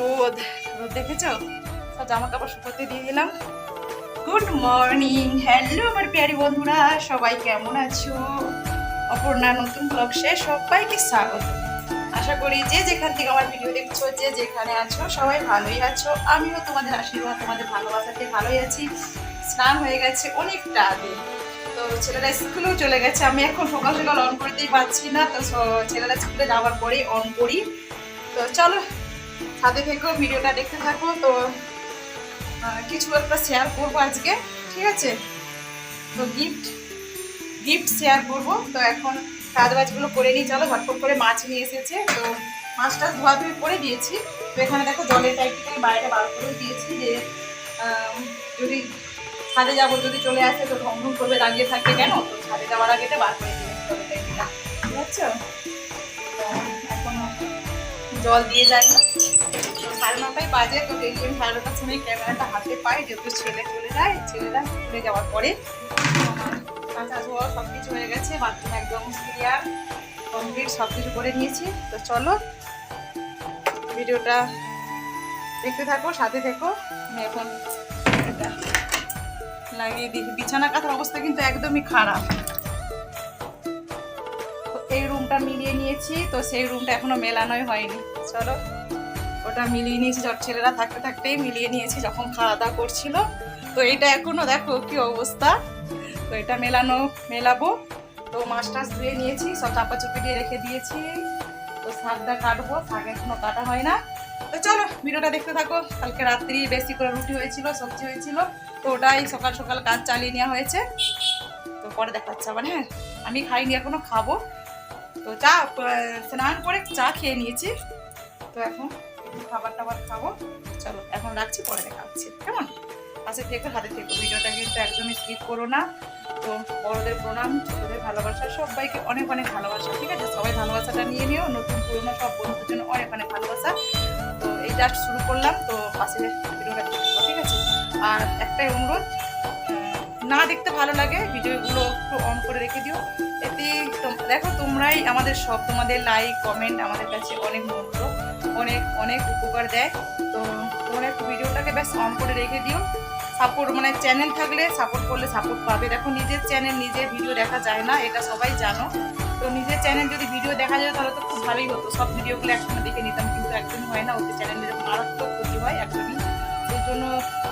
রোদ রোদ দেখেছ? সব জামা কাপড় শুকোতে দিয়ে দিলাম গুড মর্নিং হ্যালো আমার প্যারি বন্ধুরা, সবাই কেমন আছো? অপর্ণা, নতুন ব্লগসে সবাইকে স্বাগত। আশা করি যে যেখান থেকে আমার ভিডিও দেখছ, যে যেখানে আছো, সবাই ভালোই আছো। আমিও তোমাদের আশীর্বাদ, তোমাদের ভালোবাসাতে ভালোই আছি। স্নান হয়ে গেছে অনেকটা আগে। তো ছেলেরা স্কুলেও চলে গেছে। আমি এখন সকাল সকাল অন করতেই পারছি না, তো স- ছেলেরা স্কুলে যাওয়ার পরেই অন করি। তো চলো সাথে থেকেও ভিডিওটা দেখতে থাকো, তো কিছু একটা শেয়ার করব আজকে, ঠিক আছে? তো গিফট গিফট শেয়ার করব। তো এখন কাজ বাজগুলো করে নিই, চলো ঝটফট করে মাছ নিয়ে এসেছে। তো মাছটা ধোয়া ধুয়ে করে দিয়েছি। তো এখানে দেখো জলের ট্যাঙ্কিটা আমি বাইরে বার করে দিয়েছি যে যদি ছাদে যাব, যদি চলে আসে, তো ঢং ঢং করবে, দাঁড়িয়ে থাকবে কেন? তো ছাদে যাওয়ার আগে বার করে দিয়েছি জলের ট্যাঙ্কিটা তো এখন জল দিয়ে যাই। না সাড়ে নটায় বাজে তো ডেলি আমি সাড়ে নটার ক্যামেরাটা হাতে পাই, যেহেতু ছেলে চলে যায়, ছেলেরা স্কুলে যাওয়ার পরে। কাঁচা ধোয়া সব কিছু হয়ে গেছে, বাথরুম একদম ক্লিয়ার কমপ্লিট সব কিছু করে নিয়েছি। তো চলো, ভিডিওটা দেখতে থাকো, সাথে থেকো। আমি এখন লাগিয়ে দিই। বিছানা কাঁথার অবস্থা কিন্তু একদমই খারাপ। এই রুমটা মিলিয়ে নিয়েছি, তো সেই রুমটা এখনও মেলানোই হয়নি। চলো, ওটা মিলিয়ে নিয়েছি যখন ছেলেরা থাকতে থাকতেই মিলিয়ে নিয়েছি, যখন খাওয়া দাওয়া করছিল। তো এটা এখনও দেখো কি অবস্থা। তো এটা মেলানো, মেলাবো। তো মাছ টাছ ধুয়ে নিয়েছি, সব চাপা চুপি দিয়ে রেখে দিয়েছি। তো শাকটা কাটবো, শাক এখনও কাটা হয় না। তো চলো, ভিডিওটা দেখতে থাকো। কালকে রাত্রি বেশি করে রুটি হয়েছিল, সবজি হয়েছিল। তো ওটাই সকাল সকাল কাজ চালিয়ে নেওয়া হয়েছে। তো পরে দেখাচ্ছে আবার হ্যাঁ। আমি খাইনি, এখনও খাব। তো চা স্নান করে চা খেয়ে নিয়েছি। তো এখন খাবার টাবার খাব। চলো, এখন রাখছি, পরে দেখা হচ্ছে। কেমন? পাশে থেকে হাতে থেকে ভিডিওটা কিন্তু একদমই স্কিপ করো না। তো বড়দের প্রণাম, ছোটদের ভালোবাসা, সবাইকে অনেক অনেক ভালোবাসা, ঠিক আছে? সবাই ভালোবাসাটা নিয়ে নিও, নতুন পুরোনো সব বন্ধুদের জন্য অনেক অনেক ভালোবাসা। তো এই জাস্ট শুরু করলাম, তো পাশে ভিডিওটা ঠিক আছে? আর একটাই অনুরোধ না দেখতে ভালো লাগে, ভিডিওগুলো একটু অন করে রেখে দিও। এতে দেখো তোমরাই আমাদের সব, তোমাদের লাইক কমেন্ট আমাদের কাছে অনেক মূল্য, অনেক অনেক উপকার দেয়। তো তোমরা একটু ভিডিওটাকে বেশ অন করে রেখে দিও। সাপোর্ট মানে চ্যানেল থাকলে সাপোর্ট করলে সাপোর্ট পাবে। দেখো নিজের চ্যানেল নিজের ভিডিও দেখা যায় না, এটা সবাই জানো। তো নিজের চ্যানেল যদি ভিডিও দেখা যায় তাহলে তো খুব ভালোই হতো। সব ভিডিওগুলো একসঙ্গে দেখে নিতাম, কিন্তু একদমই হয় না ওদের চ্যানেলের মারাত্মক ক্ষতি হয় একদমই জন্য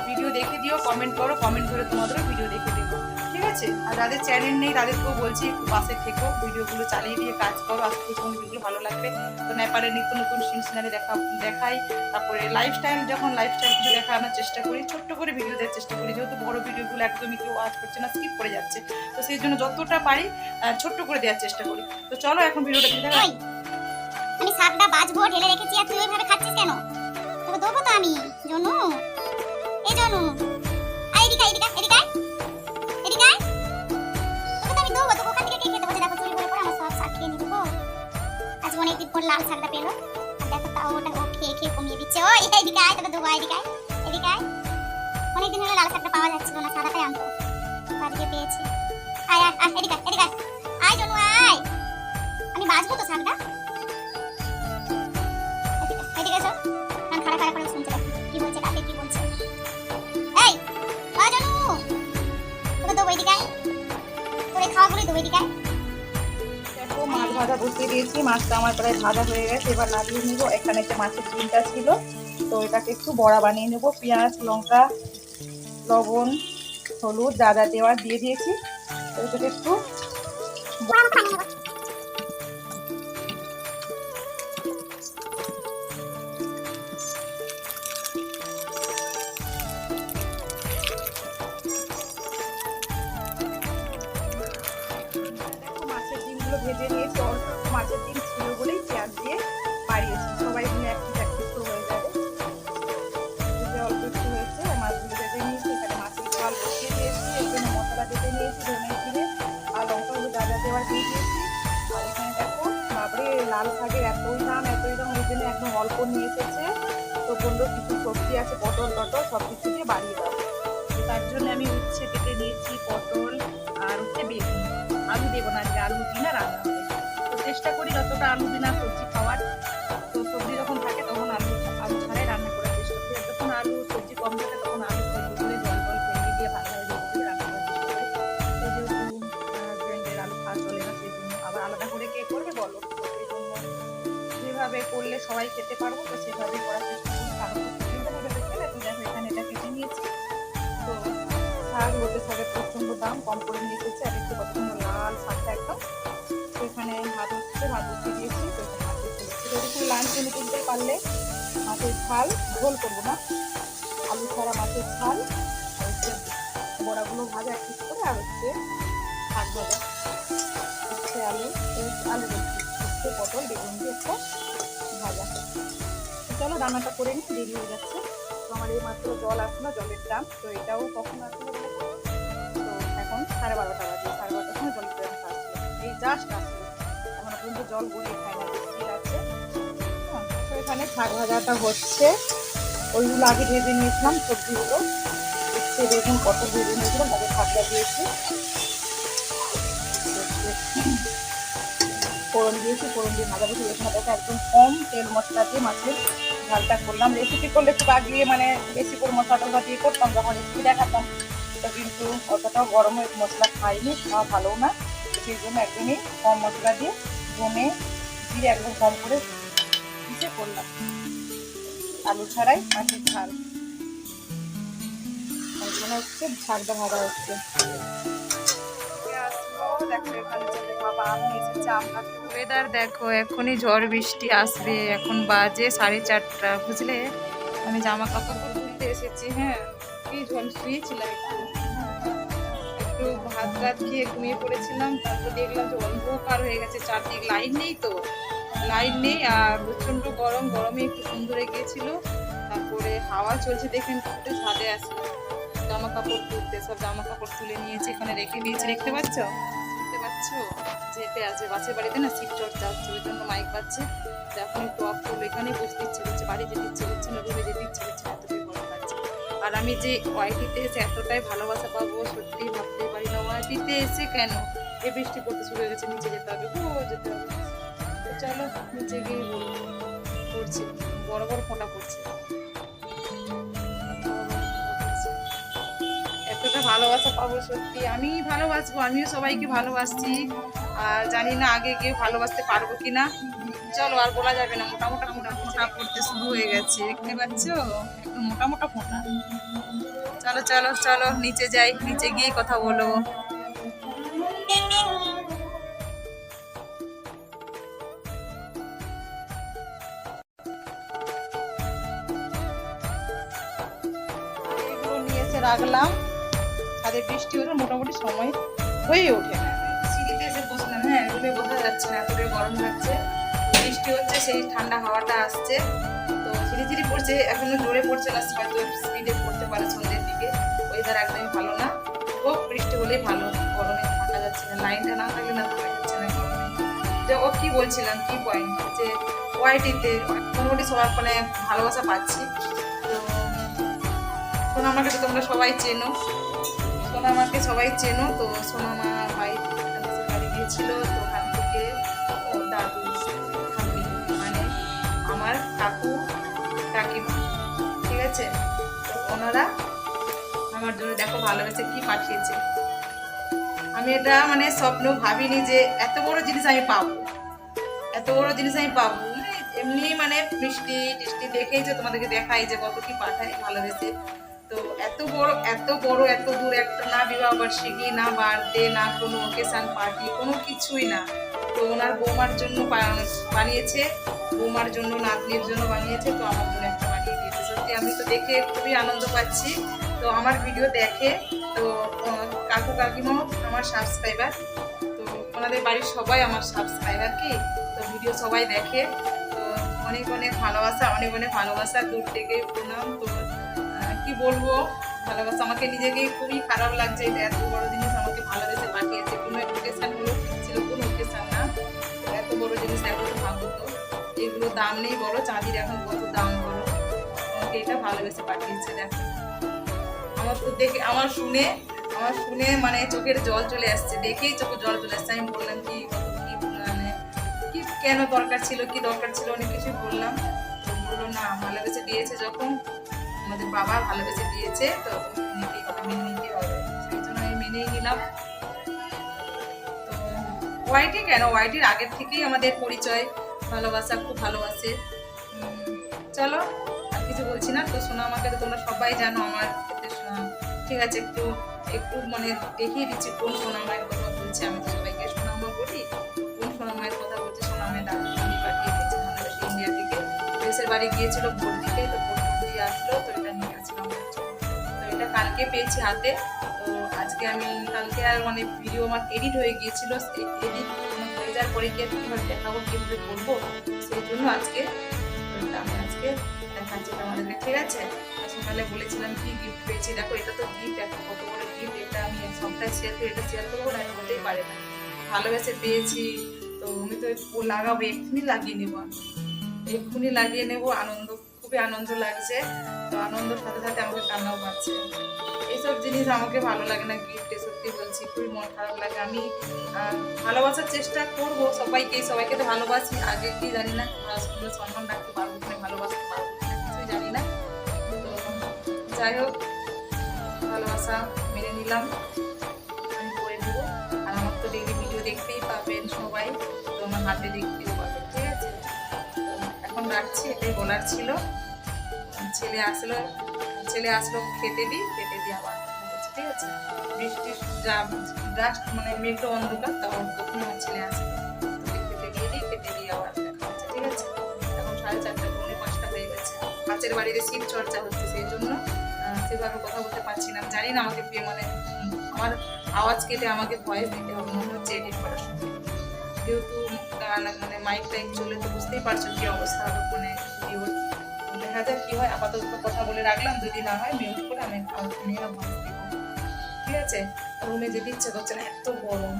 ভিডিও দেখে দিও কমেন্ট করো কমেন্ট করে তোমাদেরও ভিডিও দেখে দেবো ঠিক আছে? আর যাদের চ্যানেল নেই তাদেরকেও বলছি একটু পাশে থেকো ভিডিওগুলো চালিয়ে দিয়ে কাজ করো আজকে তোমার ভিডিও ভালো লাগবে? তো নেপালের নিত্য নতুন সিন সিনারি দেখা দেখাই তারপরে লাইফস্টাইল যখন লাইফস্টাইল কিছু দেখানোর চেষ্টা করি ছোট্ট করে ভিডিও দেওয়ার চেষ্টা করি যেহেতু বড় ভিডিওগুলো একদমই কেউ ওয়াচ করছে না স্কিপ করে যাচ্ছে। তো সেই জন্য যতটা পারি ছোট্ট করে দেওয়ার চেষ্টা করি। তো চলো এখন ভিডিওটা দেখে ওই, আমি সাতটা বাজবো ঢেলে রেখেছি আর তুই ওইভাবে খাচ্ছিস কেন? তোকে দেবো তো আমি জনু। লাল শাকটা পেল। ওটা ও খেয়ে খেয়ে দিচ্ছে। ওই, এদিকে আয়, তোকে দেবো এদিকে আয়। এদিকে আয়। লাল শাকটা পাওয়া যাচ্ছিল না, সাদাটাই পেয়েছি। আয় আয় এদিকে এদিকে আয়। আয়, জনু, আয়। আমি বাজবো তো শাকটা? দেখো মাছ ভাজা বসিয়ে দিয়েছি মাছটা আমার প্রায় ভাজা হয়ে গেছে এবার লাগিয়ে নিব। এখানে যে মাছের ডিমটা ছিল তো এটাকে একটু বড়া বানিয়ে নেব। পেঁয়াজ লঙ্কা লবণ হলুদ যা যা দেওয়ার দিয়ে দিয়েছি তো এটাকে একটু ভেজে অল্প একটু মাছের ডিম ছিল বলেই পেঁয়াজ দিয়ে বাড়িয়েছি। সবাই মিলে একটু একটু হয়ে যাবে। অল্প একটু হয়েছে মাছগুলো ভেজে নিয়েছি। এখানে মাছের জল বসিয়ে দিয়েছি জন্য মশলা ভেজে নিয়েছি ধনে জিরে আর লঙ্কা যা যা দেওয়ার দিয়ে দিয়েছি। আর এখানে দেখো, বাপরে, লাল শাকের এতই দাম এতই দাম, ওই জন্য একদম অল্প নিয়ে এসেছে। তো বলল, কিছু সবজি আছে, পটল টটল সব কিছু দিয়ে বাড়িয়ে দাও। তার জন্য আমি উচ্ছে কেটে নিয়েছি, পটল আর হচ্ছে বেগুন। দেবো না যে আলু দিন আর হবে। তো চেষ্টা করি যতটা আলু দিন আর সবজি খাওয়ার। তো সবজি যখন থাকে তখন আলু আলু ছাড়াই রান্না করার চেষ্টা করি। যখন আলু সবজি কম থাকে তখন আলু করে জল জল ফেলে দিয়ে ভালো করে রান্না করার চেষ্টা করি। তো যেহেতু হাজব্যান্ডের আলু খাওয়া চলে না, সেই জন্য আবার আলাদা করে কে করবে বলো? সেই জন্য যেভাবে করলে সবাই খেতে পারব, তো সেভাবেই করার চেষ্টা প্রচণ্ড দাম কম করে নিয়ে এসেছি। আর একটু সুন্দর লাল শাকটা একদম। এখানে ভাত হচ্ছে, ভাত বসিয়ে দিয়েছি। তো এখানে মাছ দিয়ে ফেলেছি তো এরকম লাঞ্চ মেনু তুলতে পারলে মাছের ঝাল ঝোল করব না। আলু ছাড়া মাছের ঝাল। আর হচ্ছে বড়াগুলো ভাজা এক পিস করে, আর হচ্ছে শাক ভাজা। হচ্ছে আলু আলু হচ্ছে পটল, বেগুন দিয়ে একটা ভাজা। চলো রান্নাটা করে নিই দেরি হয়ে যাচ্ছে। তো আমার এই মাত্র জল আসলো, জলের ড্রাম তো এটাও কখন আসলো সাড়ে বারোটা বাজে সাড়ে বারোটার সময় জলের দামটা আসলো এই জাস্ট আসলো এখন পর্যন্ত জল গড়িয়ে খায় আছে? হ্যাঁ, এখানে শাক ভাজাটা হচ্ছে। ওইগুলো আগে ভেজে নিয়েছিলাম সবজিগুলো। হচ্ছে বেগুন পটল ভেজে নিয়েছিলাম তাদের শাকটা দিয়েছি ফোড়ন দিয়েছি ফোড়ন দিয়ে ভাজা ভুজি এখানে একদম কম তেল মশলা দিয়ে মাছের ঝালটা করলাম। রেসিপি করলে একটু বাগলিয়ে মানে বেশি করে মশলা টশলা দিয়ে করতাম যখন রেসিপি দেখাতাম। তো কিন্তু অতটাও গরম মশলা খাইনি, খাওয়া ভালো না। সেই জন্য একদমই কম মশলা দিয়ে ধনে জিরে একদম কম করে দিতে করলাম। আলু ছাড়াই মাছের ঝাল। এখানে হচ্ছে ঝালটা ভাজা হচ্ছে। ওয়েদার দেখো এখনই ঝড় বৃষ্টি আসবে, এখন বাজে সাড়ে চারটা, বুঝলে? আমি জামা কাপড় এসেছি হ্যাঁ। কি ঝড় শুয়েছিলাম একটু একটু ভাত রাত খেয়ে ঘুমিয়ে পড়েছিলাম, তারপর দেখলাম যে অন্ধকার হয়ে গেছে, চারদিক লাইন নেই তো লাইন নেই, আর প্রচণ্ড গরম, গরমে একটু সুন্দর গিয়েছিল, তারপরে হাওয়া চলছে দেখেন একটু ছাদে আসলো জামা কাপড় তুলতে, সব জামা কাপড় তুলে নিয়েছি, এখানে রেখে দিয়েছি, দেখতে পাচ্ছ? দেখতে পাচ্ছ? যেতে আছে, বাসের বাড়িতে না শিব চর্চা হচ্ছে ওই জন্য মাইক পাচ্ছে এখন অফ করব, এখানেই বসতে ইচ্ছে করছে, বাড়ি যেতে ইচ্ছে করছে না, রুমে যেতে ইচ্ছে করছে এতটাই গরম লাগছে। আর আমি যে ওয়াইটিতে এসে এতটাই ভালোবাসা পাবো সত্যি ভাবতে না ওয়াইটিতে এসে কেন? এই বৃষ্টি পড়তে শুরু হয়ে গেছে নিচে যেতে হবে। ও যেতে হবে। তো চলো নিচে গিয়ে বলব পড়ছে বড় বড় ফোঁটা পড়ছে এতটা ভালোবাসা পাবো সত্যি। আমি ভালোবাসবো আমিও সবাইকে ভালোবাসছি। আর জানি না আগে গিয়ে ভালোবাসতে পারব কিনা। চলো আর বলা যাবে না মোটা মোটা ফোঁটা পড়তে শুরু হয়ে গেছে দেখতে পাচ্ছ? একটু মোটা মোটা ফোঁটা। চলো চলো চলো নিচে যাই নিচে গিয়ে কথা বলো। রাখলাম। ছাদে বৃষ্টি হলে মোটামুটি সময় হয়ে ওঠে। না সিঁড়িতে এসে বসলাম হ্যাঁ রুমে বোঝা যাচ্ছে না, এতটাই গরম লাগছে। বৃষ্টি হচ্ছে, সেই ঠান্ডা হাওয়াটা আসছে। তো ধীরে ধীরে পড়ছে, এখনও জোরে পড়ছে না হয়তো স্পিডে পড়তে পারে সন্ধ্যের দিকে। ওয়েদার একদমই ভালো না। হোক, বৃষ্টি হলেই ভালো, গরমে থাকা যাচ্ছে না। লাইনটা না থাকলে না থাকা যাচ্ছে না যে ও কি বলছিলাম, কি পয়েন্ট যে ওয়াইটিতে মোটামুটি সবার মানে ভালোবাসা পাচ্ছি। সোনামাকে তো তোমরা সবাই চেনো। সোনামাকে সবাই চেনো, তো সোনামা ভাই বাড়ি গিয়েছিল, তো ওখান থেকে দাদু ঠাম্মি মানে আমার কাকু, কাকিমা, ঠিক আছে? ওনারা আমার জন্য দেখো ভালোবেসে কি পাঠিয়েছে। আমি এটা মানে স্বপ্ন ভাবিনি যে এত বড় জিনিস আমি পাবো। এত বড় জিনিস আমি পাবো। মানে এমনি মানে মিষ্টি টিষ্টি দেখেই যে তোমাদেরকে দেখাই যে কত কি পাঠাই ভালোবেসে। তো এত বড় এত বড়, এত দূর একটা না বিবাহ বার্ষিকী না বার্থডে, না কোনো ওকেশন পার্টি কোনো কিছুই না। তো ওনার বৌমার জন্য বানিয়েছে, বৌমার জন্য, নাতনির জন্য বানিয়েছে, তো আমার জন্য একটা বানিয়ে দিয়েছে। সত্যি আমি তো দেখে খুবই আনন্দ পাচ্ছি। তো আমার ভিডিও দেখে, তো কাকু কাকিমাও আমার সাবস্ক্রাইবার তো ওনাদের বাড়ির সবাই আমার সাবস্ক্রাইবার কি? তো ভিডিও সবাই দেখে, তো অনেক অনেক ভালোবাসা, অনেক অনেক ভালোবাসা, দূর থেকে প্রণাম। তো কি বলব? ভালোবাসা আমাকে নিজেকেই খুবই খারাপ লাগছে। এটা এত বড় জিনিস আমাকে ভালোবেসে পাঠিয়েছে। কোনো ওকেশন হলো ছিল, কোনো ওকেশন না। এত বড় জিনিস এখন ভাবো তো। এগুলো দাম নেই বড় চাঁদির এখন কত দাম বড় আমাকে এটা ভালোবেসে পাঠিয়েছে, দেখো। আমার তো দেখে, আমার শুনে আমার শুনে মানে চোখের জল চলে আসছে। দেখেই চোখে জল চলে আসছে। আমি বললাম, কি মানে কি, কেন দরকার ছিল? কি দরকার ছিল? অনেক কিছু বললাম। বলল, না, ভালোবেসে দিয়েছে যখন। আমাদের বাবা ভালোবেসে দিয়েছে, তো সেই জন্য আমি মেনেই নিলাম। তো কেন? ওয়াইটির আগের থেকেই আমাদের পরিচয়, ভালোবাসা, খুব ভালোবাসে। চলো, আর কিছু বলছি না। তো শোনো আমাকে, তো তোমরা সবাই জানো আমার ঠিক আছে, একটু একটু মানে দেখিয়ে দিচ্ছি কোন সোনামায়ের কথা বলছি। আমি তো সবাইকে সোনামা বলি। কোন সোনামায়ের কথা বলছি? সোনামায়ের দাদু পাঠিয়ে দিয়েছি ইন্ডিয়া থেকে। দেশের বাড়ি গিয়েছিল ভোট দিতে তো কালকে পেয়েছি হাতে। তো আজকে আমি কালকে আর মানে ভিডিও আমার এডিট হয়ে গিয়েছিল। এডিট হয়ে যাওয়ার পরে কি আর কীভাবে দেখাবো, কীভাবে করব? সেই জন্য আজকে আমি আজকে দেখাচ্ছি তোমাদেরকে, ঠিক আছে? সকালে বলেছিলাম কি গিফট পেয়েছি। দেখো, এটা তো গিফট একটা কত বড় গিফট এটা আমি সবটাই শেয়ার করি, এটা শেয়ার করব না, হতেই পারে না। ভালোবেসে পেয়েছি, তো আমি তো লাগাবো, এক্ষুনি লাগিয়ে নেব এক্ষুনি লাগিয়ে নেব, আনন্দ খুবই আনন্দ লাগছে। তো আনন্দর সাথে সাথে আমাকে কান্নাও পাচ্ছে। এইসব জিনিস আমাকে ভালো লাগে না গিফটে সত্যি বলছি, খুবই মন খারাপ লাগে। আমি ভালোবাসার চেষ্টা করব সবাইকে সবাইকে তো ভালোবাসি। আগে কি জানি না স্কুলে সম্মান রাখতে পারব কিনা, ভালোবাসতে পারব কিছুই জানি না। তো যাই হোক, ভালোবাসা মেনে নিলাম। আমি করে নেব। আর আমার তো ডেইলি ভিডিও দেখতেই পাবেন সবাই। তো আমার হাতে দেখতেও রাখছি, এটাই বলার ছিল। ছেলে আসলো ছেলে আসলো খেতে দিই খেতে দিই আবার। ঠিক আছে? বৃষ্টি যা জাস্ট মানে মেঘটা অন্ধকার, তখন তখন আমার ছেলে তোকে খেতে দিয়ে দিই খেতে দিয়ে আবার ঠিক আছে? এখন সাড়ে চারটা, পৌনে পাঁচটা হয়ে গেছে। কাছের বাড়িতে শিব চর্চা হচ্ছে সেই জন্য সেভাবে কথা বলতে পারছি না। জানি না আমাকে মানে আমার আওয়াজ কেটে আমাকে ভয়েস দিতে হবে, মনে হচ্ছে এডিট করার সময়। যেহেতু মানে মাইক টাইক চলে, তো বুঝতেই পারছ কি অবস্থা হবে ফোনে দেখা যাক কি হয়, আপাতত কথা বলে রাখলাম, যদি না হয় মিউট করে আমি নিয়ে ঠিক আছে? রুমে যেতে ইচ্ছে করছে না, এত গরম।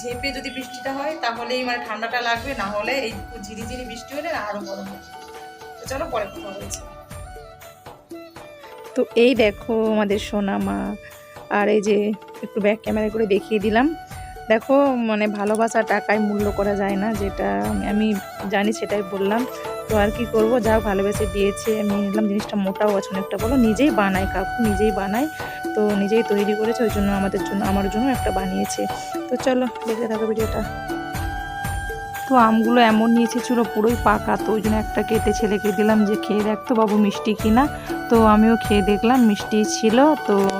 ঝেপে যদি বৃষ্টিটা হয়, তাহলেই মানে ঠান্ডাটা লাগবে, না হলে এই ঝিরিঝিরি বৃষ্টি হলে আরও গরম হবে। চলো পরে কথা বলছি। তো এই দেখো আমাদের সোনা মা আর এই যে একটু ব্যাক ক্যামেরা করে দেখিয়ে দিলাম। দেখো মানে ভালোবাসা টাকায় মূল্য করা যায় না, যেটা আমি- জানি সেটাই বললাম। তো আর কি করব? যা ভালোবেসে দিয়েছে, আমি নিলাম, জিনিসটা মোটাও আছে অনেকটা, বলো? নিজেই বানায় কাকু, নিজেই বানায়। তো নিজেই তৈরি করেছে, ওই জন্য আমাদের জন্য, আমার জন্য একটা বানিয়েছে। তো চলো দেখে থাকো ভিডিওটা। তো আমগুলো এমন নিয়েছে ছিল পুরোই পাকা, তো ওই জন্য একটা কেটে ছেলেকে দিলাম যে, খেয়ে দেখতো বাবু মিষ্টি কিনা? তো আমিও খেয়ে দেখলাম, মিষ্টি ছিল, তো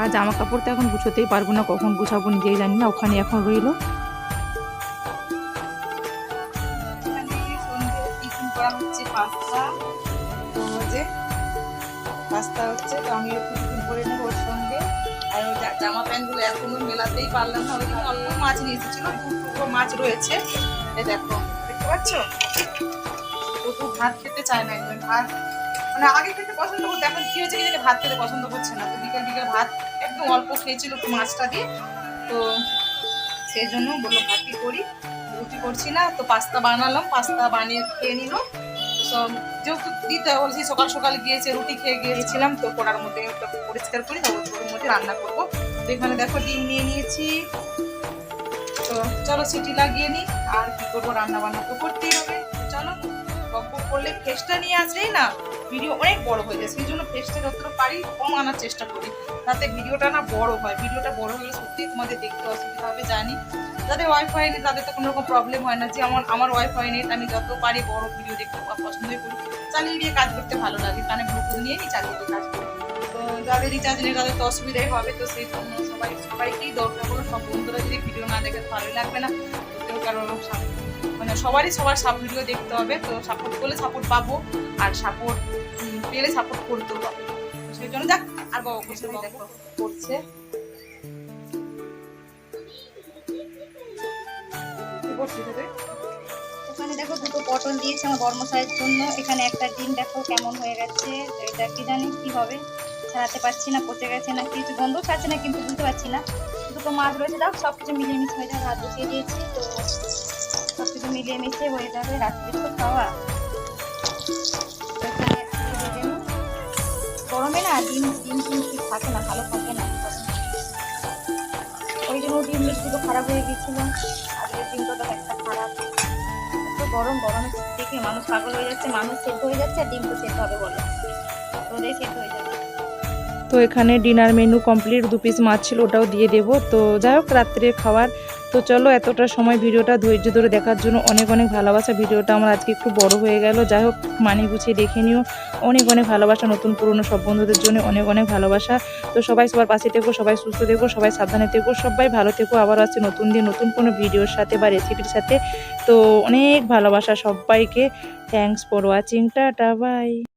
আর জামা কাপড় তো এখন গুছোতেই পারব না, কখন গুছাবো নিজেই জানি না, ওখানে এখন রইল। পাস্তা হচ্ছে, তো আমি একটু করে নেব ওর সঙ্গে। আর জামা প্যান্টগুলো এখনও মেলাতেই পারলাম না, ওইখানে অল্প মাছ নিয়ে এসেছিল দু টুকরো মাছ রয়েছে। দেখো, দেখতে পাচ্ছ? দুটো ভাত খেতে চায় না, একদম ভাত মানে আগে খেতে পছন্দ করতো, এখন কি হয়েছে কি ভাত খেতে পছন্দ করছে না। তো বিকেল বিকেল ভাত একদম অল্প খেয়েছিল একটু মাছটা দিয়ে। তো সেই জন্য বলল ভাতই করি? রুটি করছি না, তো পাস্তা বানালাম, পাস্তা বানিয়ে খেয়ে নিল। সব যেহেতু দিতে বলছি সকাল সকাল গিয়েছে, রুটি খেয়ে গিয়েছিলাম, তো কড়ার মধ্যে পরিষ্কার করি তারপর মধ্যে রান্না করব। তো এখানে দেখো ডিম নিয়ে নিয়েছি। তো চলো সিটি লাগিয়ে নিই আর কি করব রান্না বান্না তো করতেই হবে। চলো বক করলে ফেসটা নিয়ে আসলেই না। ভিডিও অনেক বড় হয়ে যায়। সেই জন্য ফেসটা যতটা পারি কম আনার চেষ্টা করি। তাতে ভিডিওটা না বড় হয়। ভিডিওটা বড় হলে সত্যি তোমাদের দেখতে অসুবিধা হবে, জানি। যাদের ওয়াইফাই নেই তাদের তো কোনো রকম প্রবলেম হয় না যে আমার আমার ওয়াইফাই নেই আমি যত পারি বড় ভিডিও দেখতে পছন্দই করি। চালিয়ে দিয়ে কাজ করতে ভালো লাগে। কানে ব্লুটুথ নিয়ে চালিয়ে দিয়ে কাজ করি যাদের রিচার্জ নেই তাদের তো অসুবিধাই হবে তো সেই জন্য সবাই সবাইকেই দরকার হলো সব বন্ধুরা যদি ভিডিও না দেখে তো ভালোই লাগবে না। তো কেউ কারও মানে সবারই সবার সাপ ভিডিও দেখতে হবে তো সাপোর্ট করলে সাপোর্ট পাবো আর সাপোর্ট পেলে সাপোর্ট করতেও পাবো। সেই জন্য যাক আর বাবা করছে ওখানে দেখো দুটো পটল দিয়েছে আমার বর্মশাইয়ের জন্য। এখানে একটা ডিম দেখো কেমন হয়ে গেছে। এটা কি জানি কি হবে? ছাড়াতে পারছি না, পচে গেছে না, কিছু গন্ধ ছাড়ছে না, কিন্তু বুঝতে পারছি না। দুটো মাছ রয়েছে, দাও সব কিছু মিলিয়ে মিশে হয়ে যাবে ভাত বসিয়ে দিয়েছি, তো সব কিছু মিলিয়ে মিশে হয়ে যাবে রাত্রে তো খাওয়া। গরমে না ডিম ডিম টিম ঠিক থাকে না, ভালো থাকে না। ওই জন্য ডিম দুটো খারাপ হয়ে গেছিল আজকের ডিমটা তো একটা খারাপ। এত গরম, গরমে দেখে মানুষ পাগল হয়ে যাচ্ছে, মানুষ সেদ্ধ হয়ে যাচ্ছে, আর ডিম তো সেদ্ধ হবে বলো। রোদে সেদ্ধ হয়ে যাবে। তো এখানে ডিনার মেনু কমপ্লিট, দু পিস মাছ ছিল ওটাও দিয়ে দেবো। তো যাই হোক রাত্রে খাওয়ার তো চলো, এতটা সময় ভিডিওটা ধৈর্য ধরে দেখার জন্য অনেক অনেক ভালোবাসা। ভিডিওটা আমার আজকে একটু বড় হয়ে গেল। যাই হোক, মানি গুছিয়ে দেখে নিও। অনেক অনেক ভালোবাসা, নতুন পুরনো সব বন্ধুদের জন্য অনেক অনেক ভালোবাসা। তো সবাই সবার পাশে থেকো, সবাই সুস্থ থেকো, সবাই সাবধানে থেকো, সবাই ভালো থেকো। আবার আছে নতুন দিন, নতুন কোনো ভিডিওর সাথে বা রেসিপির সাথে। তো অনেক ভালোবাসা সবাইকে। Thanks for watching tata bye